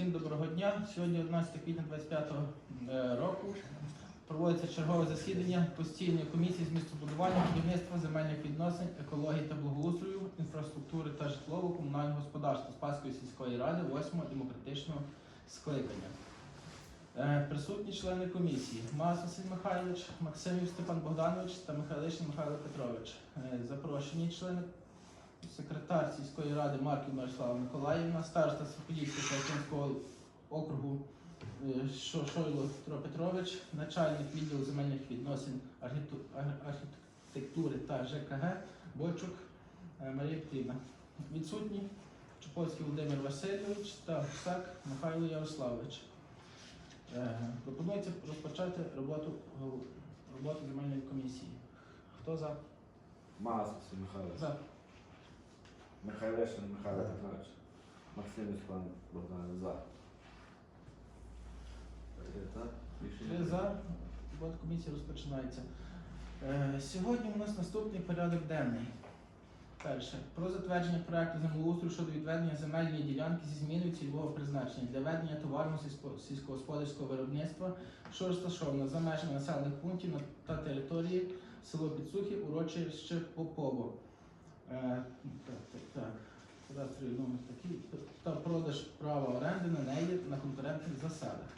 Всім доброго дня. Сьогодні 11 квітня 25 е, року проводиться чергове засідання постійної комісії з містобудування, будівництва, земельних відносин, екології та благоустрою, інфраструктури та житлово-комунального господарства Спаської сільської ради 8 демократичного скликання. Е, Присутні члени комісії Мас Василь Михайлович, Максимів Степан Богданович та Михайлишин Михайло Петрович. Е, Запрошені члени секретар сільської ради Марків Мирослава Миколаївна, староста Соколівського Шевченського округу е, Шойло Петро Петрович, начальник відділу земельних відносин архітектури та ЖКГ Бойчук е, Марія Петрівна. Відсутні Чуповський Володимир Васильович та Гусак Михайло Ярославович. Е, Пропонується розпочати роботу, роботу земельної комісії. Хто за? Василь Михайлович. За. Михайлишин Михайло Петрович. Максим Іспан Богдан за. Три за. Рішення Три за. Робота комісії розпочинається. Е, Сьогодні у нас наступний порядок денний. Перше. Про затвердження проекту землеустрою щодо відведення земельної ділянки зі зміною цільового призначення для ведення товарного сільсько- сільськогосподарського виробництва, що розташовано за межами населених пунктів на- та території село Підсухи, урочище Попово. Е, Так, так, так. Кадастровий номер такий. Та продаж права оренди на неї на конкурентних засадах.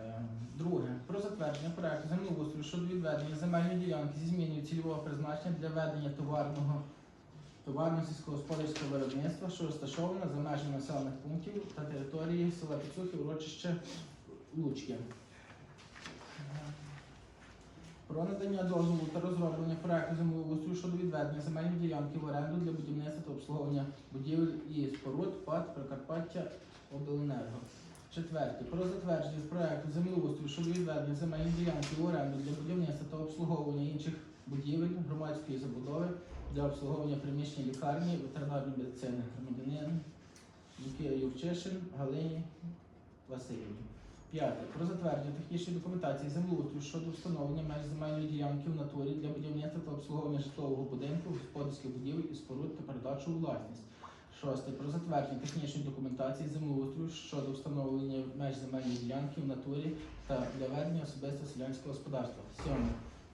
Е, Друге. Про затвердження проекту землеустрою щодо відведення земельної ділянки зі зміною цільового призначення для ведення товарного товарно сільськогосподарського виробництва, що розташовано за межами населених пунктів та території села Підсухи, урочище Лучки. Про надання дозволу та розроблення проекту землеустрою щодо відведення земельної ділянки в оренду для будівництва та обслуговування будівель і споруд ПАД Прикарпаття Обленерго. Четверте. Про затвердження проекту землеустрою щодо відведення земельної ділянки в оренду для будівництва та обслуговування інших будівель громадської забудови для обслуговування приміщень лікарні, ветеринарної медицини громадянин Юкія Юрчишин Галині Васильівні. П'яте. Про затвердження технічної документації землеустрою щодо встановлення меж земельної ділянки в натурі для будівництва та обслуговування житлового будинку, господарських будівель і споруд та передачу у власність. Шосте. Про затвердження технічної документації землеустрою щодо встановлення меж земельної ділянки в натурі та для ведення особисто селянського господарства. Сьоме.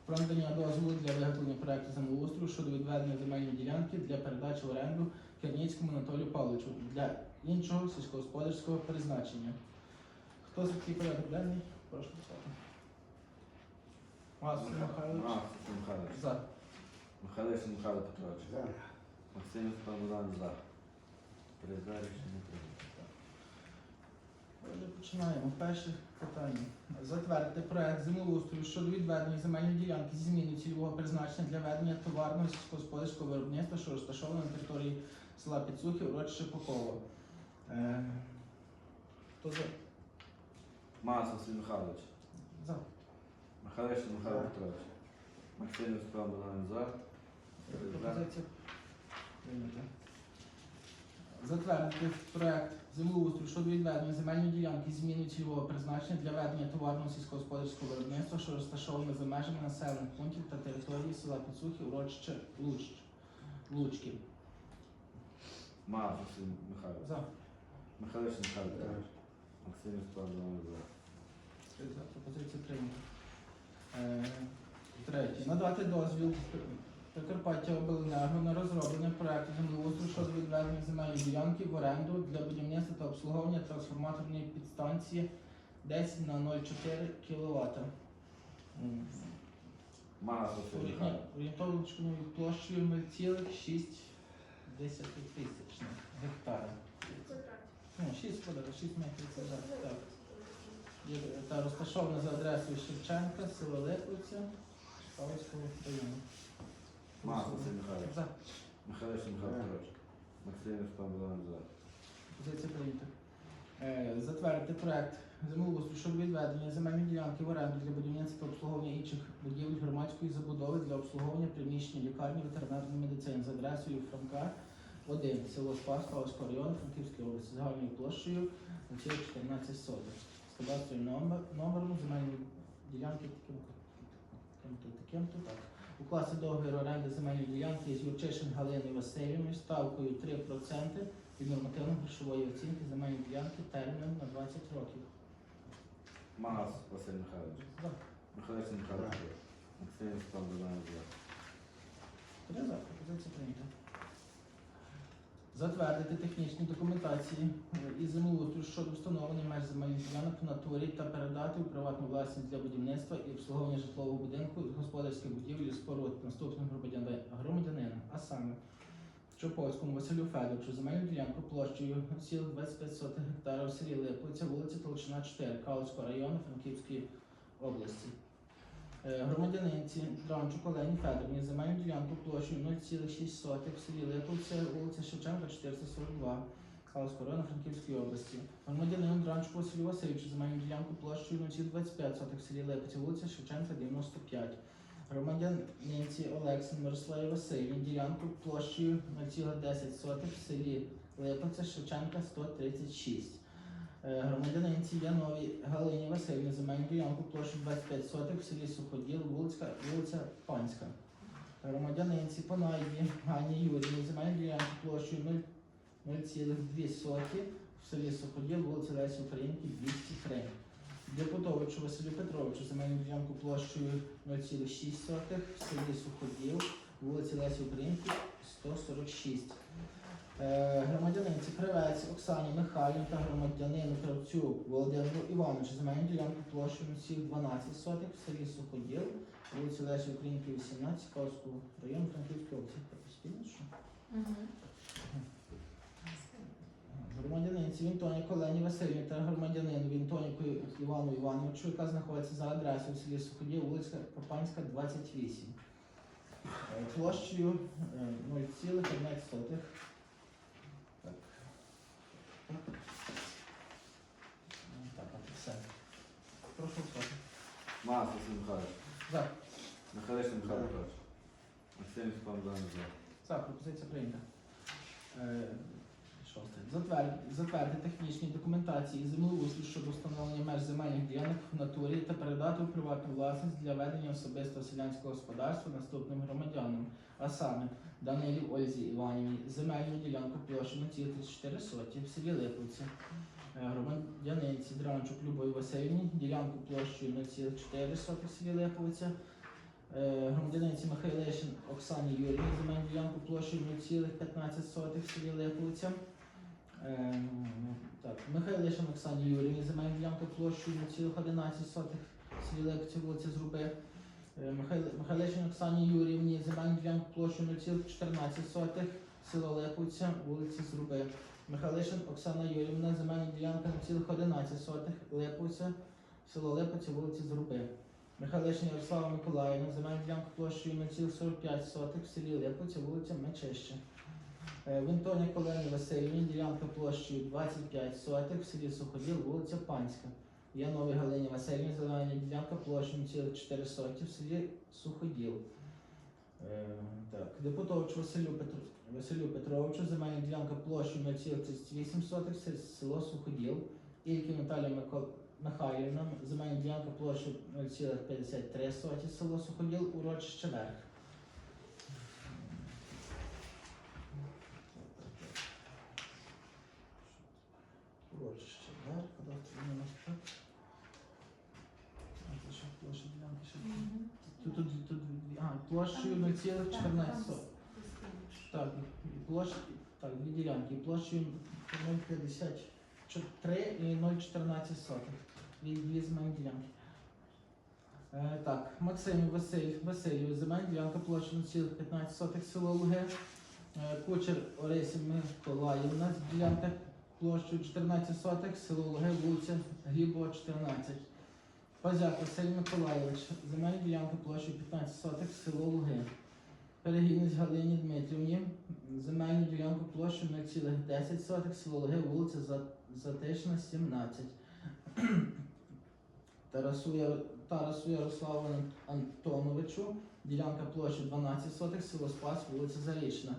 Про надання дозволу для виготовлення проекту землеустрою щодо відведення земельної ділянки для передачі в оренду Керніцькому Анатолію Павловичу для іншого сільськогосподарського призначення. Хто за такий порядок денний? Прошу писати. Мас Михайлович. Василь Михайлович. За. Михайло Петрович. Максим Іспан за. За. Рішення прийнято. Отже, починаємо. Перше питання. Затвердити проект землеустрою щодо відведення земельної ділянки зі зміною цільового призначення для ведення товарного сільськогосподарського виробництва, що розташовано на території села Підсухи, урочище Попово. Е, Хто за? Мас Василь Михайлович. За. Михайлишин Михайло Петрович. Максим Іспан Богдан за. Пропозиція прийнята. Затвердити проект землеустрою щодо відведення земельної ділянки з зміною цільового призначення для ведення товарного сільськогосподарського виробництва, що розташоване за межами населених пунктів та території села Підсухи, урочище Луч. Лучки. Мас Василь Михайлович. За. Михайлишин Михайло Максим Богдан за. За. Пропозиція прийнята. Е, Третє. Надати дозвіл Прикарпаття Обленерго на розроблення проекту землеустрою щодо відведення земельної ділянки в оренду для будівництва та обслуговування трансформаторної підстанції 10 на 0,4 кВт. Василь Михайлович. Орієнтовочною площею 0,6 тисячних гектара. Ну, 6 квадратів, 6 метрів Та розташована за адресою Шевченка, село Липовця, Павловського району. Михайлович. За. Михайлишин Михайло Петрович. Максим Іспан Богдан за. Позиція прийнята. Е, Затвердити проект землеустрою щодо відведення земельної ділянки в оренду для будівництва обслуговування інших будівель громадської забудови для обслуговування приміщення лікарні ветеринарної медицини за адресою Франка 1, село Спас, Павловського району, Франківської області, загальною площею 14 сотих. З кадастровим номер, номером земельної ділянки таким-то, таким-то, так. укласти договір оренди земельної ділянки з Юрчишин Галиною Васильівною ставкою 3% від нормативно-грошової оцінки земельної ділянки терміном на 20 років. Магас Василь Михайлович. За. Михайлович Михайлович. Степан Богданович. Три за. Пропозиція прийнята. Затвердити технічні документації е, і землеустрою щодо встановлення меж земельних ділянок в натурі та передати у приватну власність для будівництва і обслуговування житлового будинку, господарських будівель споруд наступним громадяни- громадянинам, а саме Чоповському Василю Федоровичу земельну ділянку площею сіл 0,25 гектара в селі Липовиця, вулиця Толчина 4, Калуського району Франківської області. Е, Громадянинці Дранчук Олені Федорівні земельну ділянку площею 0,6 в селі Липовця, вулиця Шевченка 442, Калуського району Франківської області. Громадянину Дранчуку Василю Васильовичу земельну ділянку площею 0,25 в селі Липовця, вулиця Шевченка 95. Громадянинці Олексі Мирославі Васильівні ділянку площею 0,10 в селі Липовця, Шевченка 136. Е, Громадянинці Яновій Галині Васильівні земельну ділянку площу 25 соток в селі Суходіл, вулиця, вулиця Панська. Громадянинці Панаєві Гані Юрівні земельну ділянку площею 0,2 соті в селі Суходіл, вулиця Лесі Українки 203. Депутовичу Василю Петровичу земельну ділянку площею 0,6 сотих в селі Суходіл, вулиці Лесі Українки 146. Е, громадянинці Кривець Оксані Михайлів та громадянину Кравцюк Володимиру Івановичу земельну ділянку площею 12 сотих в селі Суходіл, вулиці Лесі Українки, 18, Кавського району Франківської області. Ну громадянинці Вінтоні Колені, Васильівні та громадянину Вінтоніку Івану Івановичу, яка знаходиться за адресою в селі Суходіл, вулиця Карпанська, 28. Е, площею е, 0,15 Василь Михайлович. За. Михайлович Михайлович. Максим Степан Богданович за. Пропозиція прийнята. Е, Шосте. Затвердити, затвердити технічні документації і землеустрій щодо встановлення меж земельних ділянок в натурі та передати у приватну власність для ведення особистого селянського господарства наступним громадянам, а саме Данилі Ользі Іванівні, земельну ділянку площі на 34 соті в селі Липовці, Е, громадянинці Дранчук Любові Васильівні, ділянку площею 0,4 соти в селі Липовиця, Е, громадянинці Михайлишин Оксані Юрівні земельну ділянку площею 0,15 в селі Липовиця. Е, Так, Михайлишин Оксані Юрівні земельну ділянку площею 0,11 в селі Липовиця, вулиця Зруби. Е, Михайлишин Оксані Юрівні земельну ділянку площею 0,14 село Липовиця, вулиця Зруби. Михайлишин Оксана Юрівна земельна ділянка 0,11 Липовиця, село Липовиця, вулиця Зруби. Михайлишин Ярослава Миколаївна, земельна ділянка площею 0,45 сотих в селі Липовця, вулиця Мечище. Вінтоні Колені Васильівні, ділянка площею 25 сотих в селі Суходіл, вулиця Панська. Янові Галині Васильівні, земельна ділянка площею 0,4 сотих в селі Суходіл. Е, так, Депутович Василю Петру... Василю Петровичу, земельна ділянка площею 0,38 сотих, село Суходіл, Ільки Наталія Микол... Михайлівна, земельна ділянка площею 0,53 соті, село Суходіл, урочище Верх. Урочище Верх, кадастровий номер 5. Площею 0,14 сотих. Так, і площа, так, дві ділянки. Площею 0,53 і 0,14 сотих. Дві, дві земельні ділянки. Е, так, Максим Василь, Васильєв, земельна ділянка площею 0,15 сотих село Луге. Е, Кучер Орисі Миколаївна, ділянка площею 14 сотих, село Луге, вулиця Глібова, 14. Пазяк Василь Миколаївич, земельна ділянка площею 15 сотих, село Луги. Перегідність Галині Дмитрівні, земельну ділянку площею 0,10 сотих, село Луги, вулиця За- Затишна, 17. Тарасу, Яро- Тарасу Ярославу Антоновичу, ділянка площі 12 сотих, село Спас, вулиця Зарічна.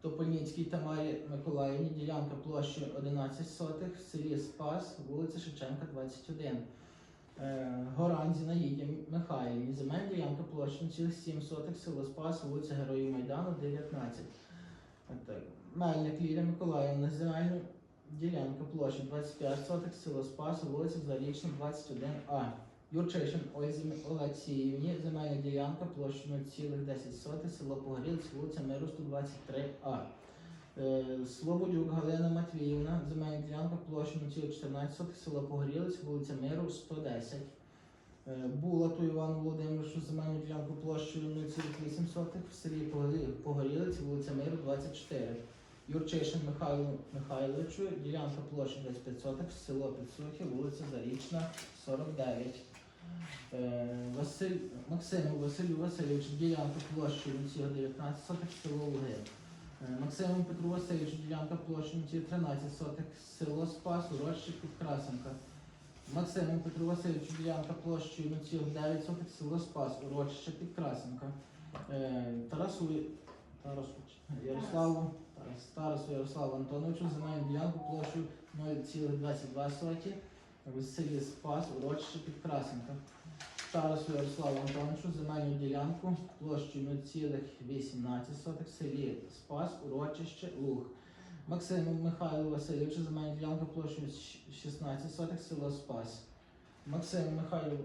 Топольницькій Тамарі Миколаївні, ділянка площі 11 сотих, селі Спас, вулиця Шевченка, 21. Е, Горанзі Наїді Михайлівні. Земельна ділянка площі 7 сотих село Спас, вулиця Героїв Майдану, 19. Так. Мельник Лілія Миколаївна. Земельна ділянка площі 25 сотих село Спас, вулиця Зарічна, 21А. Юрчишин Олексіївні. Земельна ділянка площі 0,10 сотих село Погорілець, вулиця Миру, 123А. Е, Слободюк Галина Матвіївна, земельна ділянка площі 0,14 село Погорілець, вулиця Миру, 110. Е, Булату Івану Володимировичу, земельну ділянку площею 0,8 в селі Погорілець, вулиця Миру, 24. Юрчишин Михайлу Михайловичу, ділянка площі 25 сотих, село Підсухи, вулиця Зарічна, 49. Е, Василь, Максиму Василю Васильовичу, ділянка площею 0,19 сотих, село Луги. Е, Максиму Петру Васильовичу, ділянка площі 13 сотих, село Спас, урочище Підкрасенка. Максиму Петру Васильовичу, ділянка площею 0,9 сотих, село Спас, урочище Підкрасенка. Тарасу Ярославу Тарас, Тарасу Ярославу Антоновичу, земельну ділянку площею 0,22 соті, в селі Спас, урочище Підкрасенка. Тарасу Ярославу Антоновичу, земельну ділянку площею 0,18 в селі Спас, урочище Луг. Максиму Михайлу Васильовичу, земельну ділянку площею 16 сотих, село Спас. Максиму Михайлу,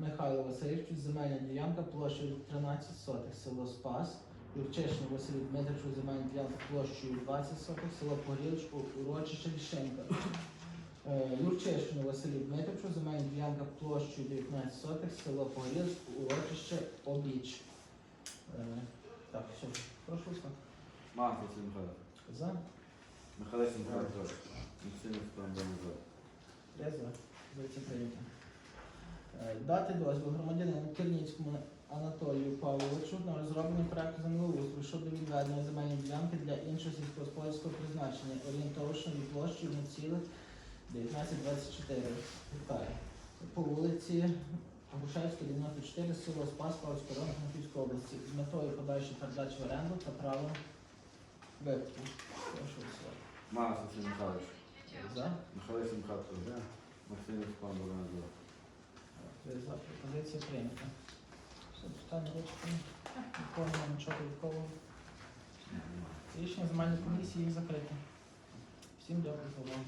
Михайлу Васильовичу, земельна ділянка площею 13 сотих, село Спас. Юрчишину Василю Дмитровичу, земельна ділянка площею 20 сотих, село Погрілич, урочище Ліщенка. Е, Юрчишину Василю Дмитровичу, земельна ділянка площею 19 сотих, село Погрілич, урочище Обіч. Е, Так, все, прошу Руслан. Мах Василь Михайлович. За. Михайлович Михайло. Максимів Павлович за. Я за. За прийнято. Е, Дати дозвіл громадянину Керніцькому Анатолію Павловичу на розроблення проекту землеустрою щодо відведення земельної ділянки для іншого сільськогосподарського призначення орієнтовочної площею на цілих 1924 гектари. По вулиці Грушевська, 94, село Спас, району Франківської області з метою подальшої передачі в оренду та правом викупу. Прошу голосувати. Мах Василь Михайлович. За. Михайлович Михайло Петрович за. Максимів Павлович за. Це за пропозиція прийнята. Все, питання ручки. Нікого нічого додаткового. Рішення земельної комісії закрите. Всім дякую за увагу.